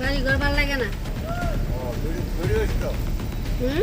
গাড়ি ঘর ভালো লাগে না? হুম?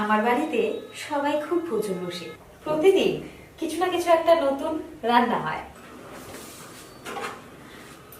আমার বাড়িতে সবাই খুব প্রচুর বসে। প্রতিদিন কিছু না কিছু একটা নতুন রান্না হয়।